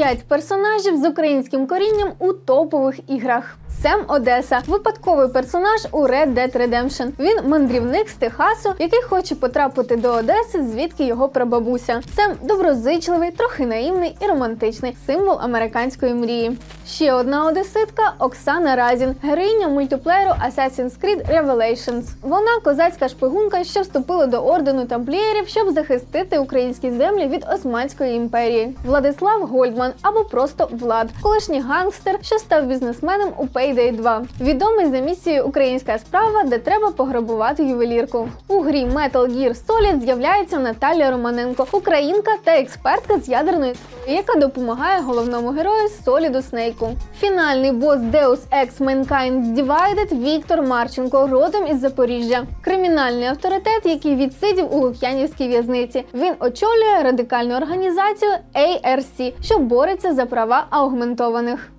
П'ять персонажів з українським корінням у топових іграх. Сем Одеса випадковий персонаж у Red Dead Redemption. Він мандрівник з Техасу, який хоче потрапити до Одеси, звідки його прабабуся. Сем доброзичливий, трохи наївний і романтичний символ американської мрії. Ще одна одеситка Оксана Разін, героїня мультиплеєру Assassin's Creed Revelations. Вона козацька шпигунка, що вступила до ордену тамплієрів, щоб захистити українські землі від Османської імперії. Владислав Гольдман або просто Влад, колишній гангстер, що став бізнесменом у Payday 2. Відомий за місією Українська справа, де треба пограбувати ювелірку. У грі Metal Gear Solid з'являється Наталія Романенко, українка та експертка з ядерної яка допомагає головному герою Соліду Снейку. Фінальний бос Deus Ex Mankind Divided Віктор Марченко, родом із Запоріжжя. Кримінальний авторитет, який відсидів у Лук'янівській в'язниці. Він очолює радикальну організацію ARC, що бореться за права аугментованих.